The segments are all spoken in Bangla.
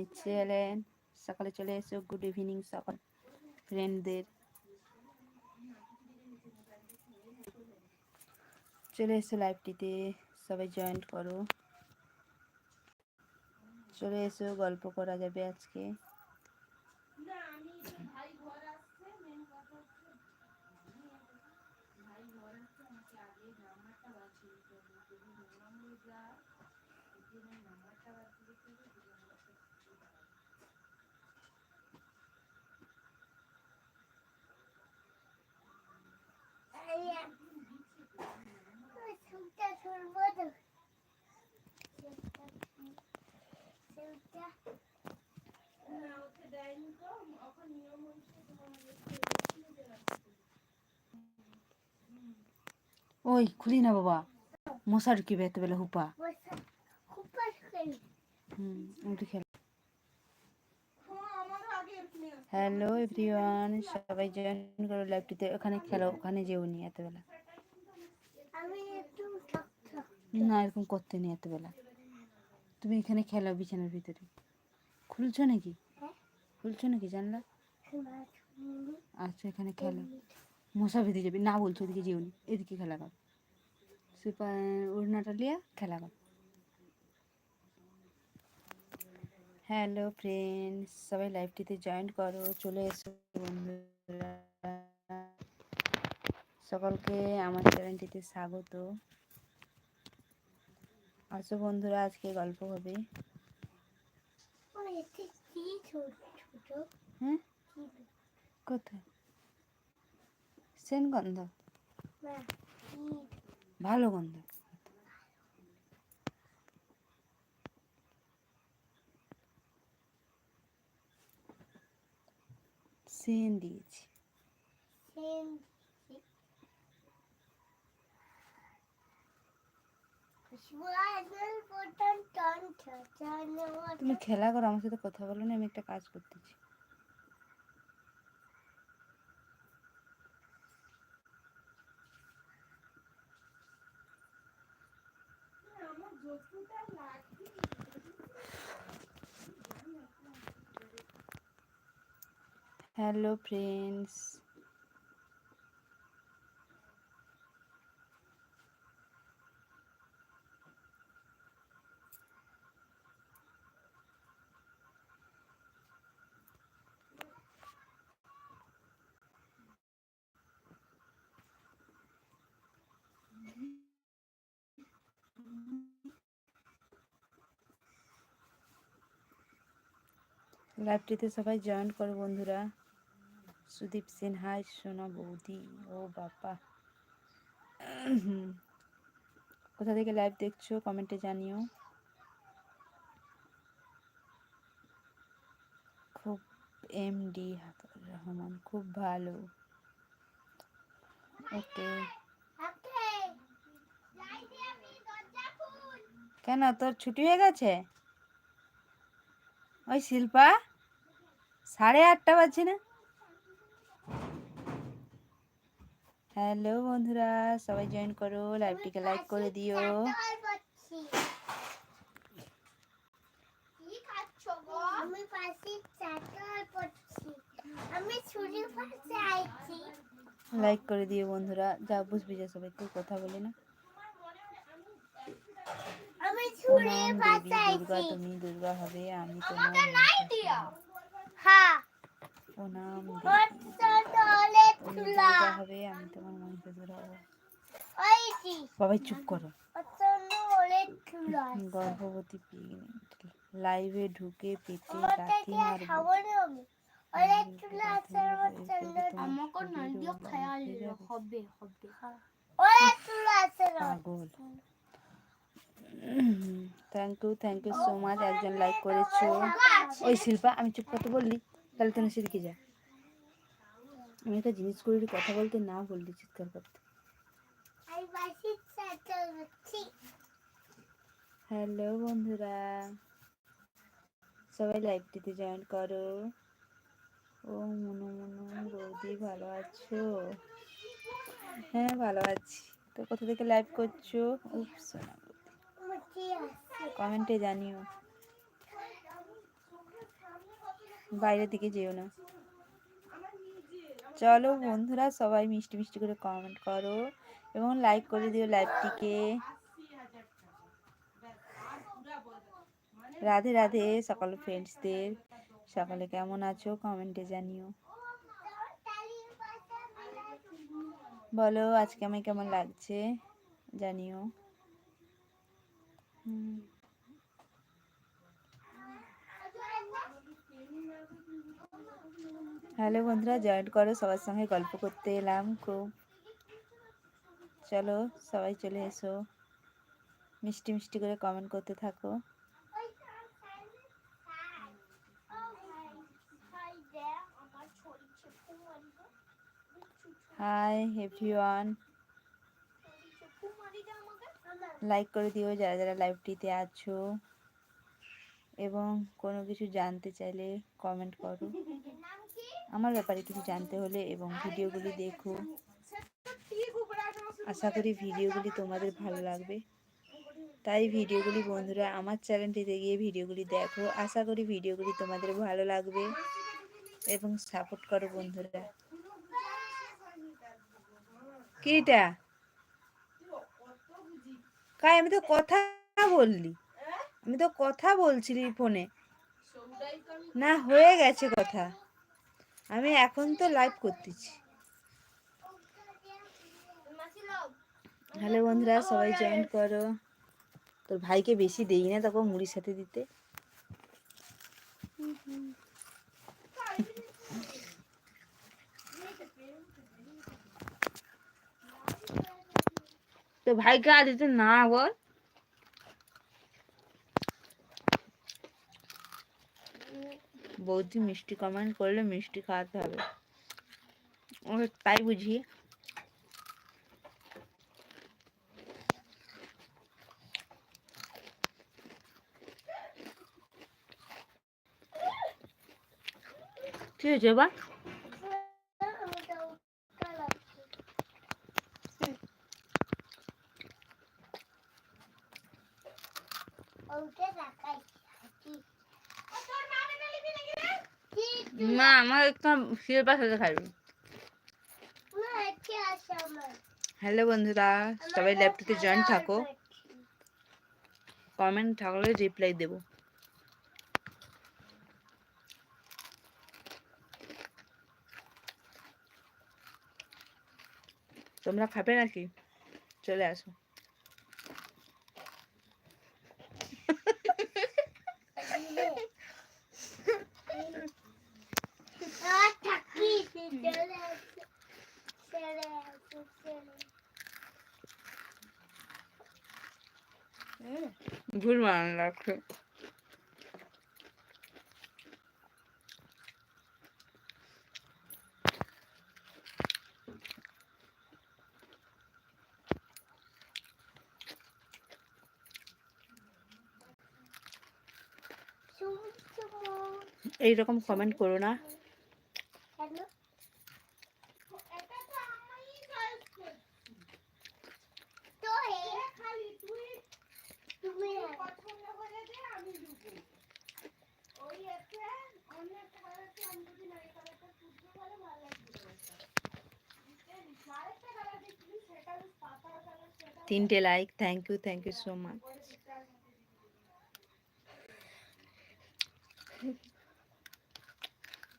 My channel. সকালে চলে এসো, গুড ইভিনিং সকল ফ্রেন্ডদের। চলে এসো লাইভটিতে, সবাই জয়েন্ট করো। চলে এসো, গল্প করা যাবে আজকে। ওই, খুলি না বাবা। মশা ঢুকিবে এত বেলা হুপা হ্যালো এভরিওয়ান সবাই জয়েন করো লাইভটিতে ওখানে খেলো, ওখানে যেও নি এত বেলা না এরকম করতে নেই এত বেলা তুমি এখানে খেলা বিছানার ভিতরে। খুলছো নাকি? খুলছো নাকি জানলা? আচ্ছা এখানে খেলো। মশা বেঁধে যাবে। না বলছো, ওদিকে যেও নি। এদিকে খেলা কর। সুপার, ওড়নাটা লিয়া খেলা কর। হ্যালো ফ্রেন্ডস, সবাই লাইভটিতে জয়েন করো। চলে এসো বন্ধুরা। সকলকে আমার চ্যানেলটিতে স্বাগত। আসো বন্ধুরা আজকে গল্প হবে। হ্যাঁ? কোথায়? সেন গন্ধ? ভালো গন্ধ। সেন দিয়েছি। তুমি খেলা করো আমার সাথে কথা বলো না আমি একটা কাজ করতেছি। হ্যালো ফ্রেন্ডস লাইভটিতে সবাই জয়েন করো বন্ধুরা। সুদীপ সেন হাই সোনা বৌদি, ও বাবা। কোথা থেকে লাইভ দেখছ কমেন্টে জানিও। খুব এমডি রহমান, খুব ভালো। ওকে। কেন, তোর ছুটি হয়ে গেছে? ওই শিল্পা? সাড়ে আটটা বাজছে না? হ্যালো বন্ধুরা সবাই জয়েন করো লাইভটিকে লাইক করে দিও। আমি পাশে চাটার পড়ছি আমি ছুরি পাশে আইছি লাইক করে দিও বন্ধুরা যা বুঝবি যা সবাই কেউ কথা বলে না। আমি ছুরি পাশে দুর্গা তুমি দুর্গা হবে আমি তোমার নাই হব। হ্যাঁ প্রণাম হবে আমি তোমার সবাই চুপ করো। গর্ভবতী প্রেগনেন্ট লাইভে ঢুকে পেটে লাথি মারবো। পাগল। Thank you thank you so much একজন লাইক করেছ। ওই শিল্পা, আমি চুপ করতে বললি, তাহলে তুমি সেদিকে যা। আমি একটা জিনিস করে কথা বলতে না বললি চিৎকার করতে। হ্যালো বন্ধুরা। সবাই লাইভটিতে জয়েন করো। ও, মনু মনু, বৌদি, ভালো আছো? হ্যাঁ ভালো আছি। তো কোথা থেকে লাইভ করছ? উপস মুখি আছে কমেন্টে জানিও। বাইরের দিকে যেও না। চলো বন্ধুরা, সবাই মিষ্টি মিষ্টি করে কমেন্ট করো এবং লাইক করে দিও লাইভটিকে রাধে রাধে সকল ফ্রেন্ডসদের সকলে কেমন আছো কমেন্টে জানিও। বলো আজকে আমি কেমন লাগছে জানিও। হ্যালো বন্ধুরা জয়েন করো। সবার সঙ্গে গল্প করতে এলাম খুব। চলো সবাই চলে এসো। মিষ্টি মিষ্টি করে কমেন্ট করতে থাকো। হাই এভরিওয়ান লাইক করে দিও যারা যারা লাইভটিতে আছো। এবং কোনো কিছু জানতে চাইলে কমেন্ট করো। আমার ব্যাপারে কিছু জানতে হলে এবং ভিডিওগুলি দেখো। আশা করি ভিডিওগুলি তোমাদের ভালো লাগবে। তাই ভিডিওগুলি বন্ধুরা আমার চ্যানেলটিতে গিয়ে ভিডিওগুলি দেখো। আশা করি ভিডিওগুলি তোমাদের ভালো লাগবে এবং সাপোর্ট করো বন্ধুরা। কিটা? কাই, আমি তো কথা বললি। আমি তো কথা বলছিলি ফোনে। না, হয়ে গেছে কথা। আমি এখন তো লাইভ করতেছি। হ্যালো বন্ধুরা, সবাই জয়েন করো। তোর ভাইকে বেশি দেই না তখন মুড়ির সাথে দিতে। তো ভাইকে আর দিতে না বল বৌদি মিষ্টি কমেন্ট করলে মিষ্টি খাওয়াতে হবে ও তাই বুঝি কি হয়েছে বা মা আমার একটা শিয়ের পাশে খাইবে। হ্যালো বন্ধুরা, সবাই ল্যাপটপে জয়েন থাকো। কমেন্ট থাকলে রিপ্লাই দেবো। তোমরা খাবে নাকি? চলে আসো। ভুল মান রাখো এইরকম কমেন্ট করো না তিনটে like thank you thank you so much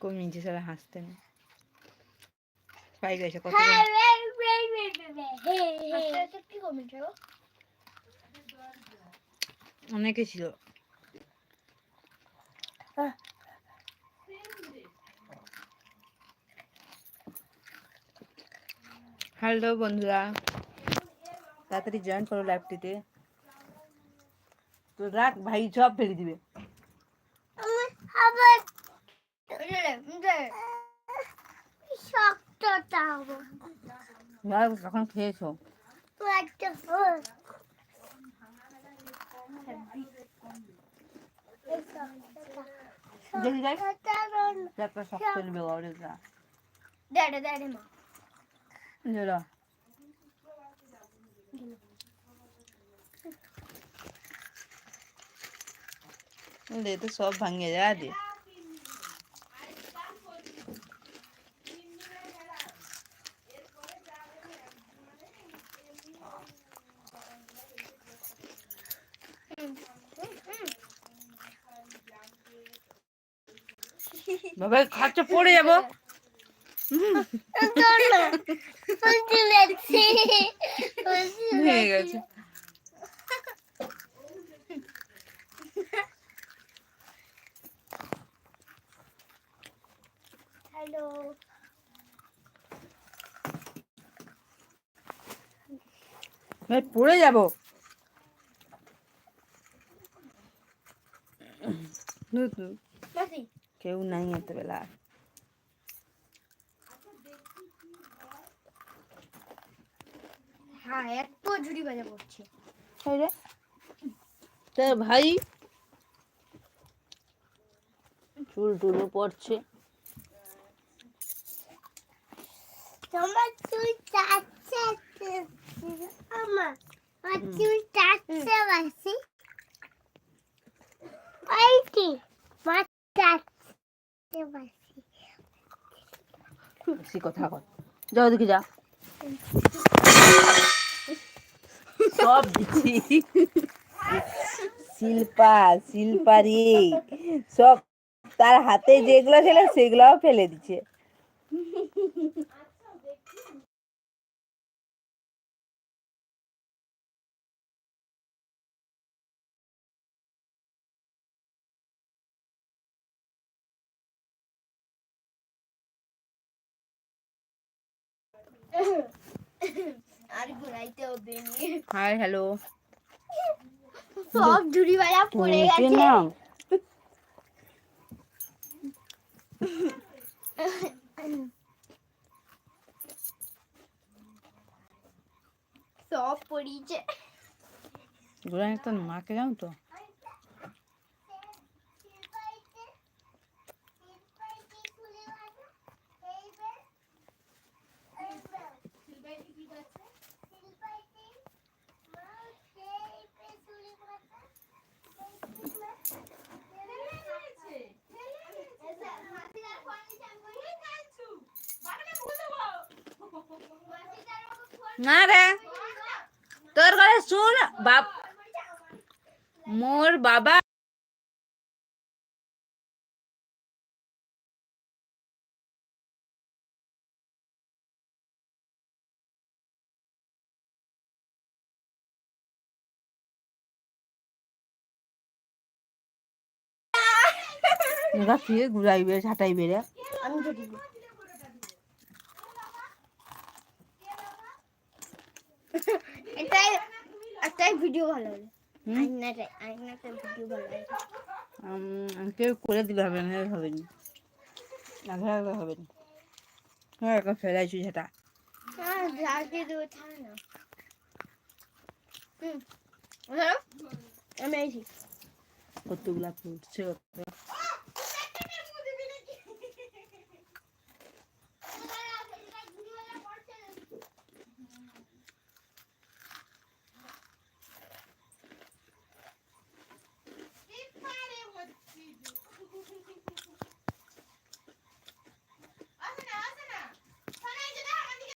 খুব নিজে সারা হাসতে না পাই গেছে, কত অনেকে ছিল। হ্যালো বন্ধুরা। তাড়াতাড়ি জয়েন করো লাইভটিতে তো রাখ ভাই সব ফেলে দিবে। কখন খেয়েছো? দেখি যাই একটা শক্ত নেবে ওটা দেড়ে দেড়ে মা। জেরা তো সব ভাঙে যা দে বাবা খরচা পড়ে যাব তোর না ফুলটি লেছি হয়ে গেছে হ্যালো ভাই পড়ে যাব ধুর, ধুর, মাসি কেউ নাই এত বেলা আর। হ্যাঁ এত ঝুড়ি বাজা তোর ভাই চুল টুলও পড়ছে। তোমার চুল চাচ্ছে আমার আমার চুল চাচ্ছে বাসি। ওইটি মা চাচ্ছে বাসি। বেশি কথা কর। যাও ওদিকে যা। সব দিচ্ছি। শিল্পা শিল্পা রে। সব তার হাতে যেগুলো ছিল সেগুলোও ফেলে দিচ্ছে। আর ঘুরাইতে হবে হাই হ্যালো। সব ঝুড়ি বাজা পড়ে গেছে। সব তোর মাকে জানো তো? না রে। তোর কথা শুন বাপ মোর বাবা ঘুরাইবে ঝাঁটাইবে রে। আমি এটাই একটাই ভিডিও ভালো লাগে আইনাটাই আইনাটাই ভিডিও ভালো লাগে কেউ করে দিলে হবে না হবে না আঘা আঘা হবে না হ্যাঁ একটা ফেলাইছি সেটা কতগুলা ফুটছে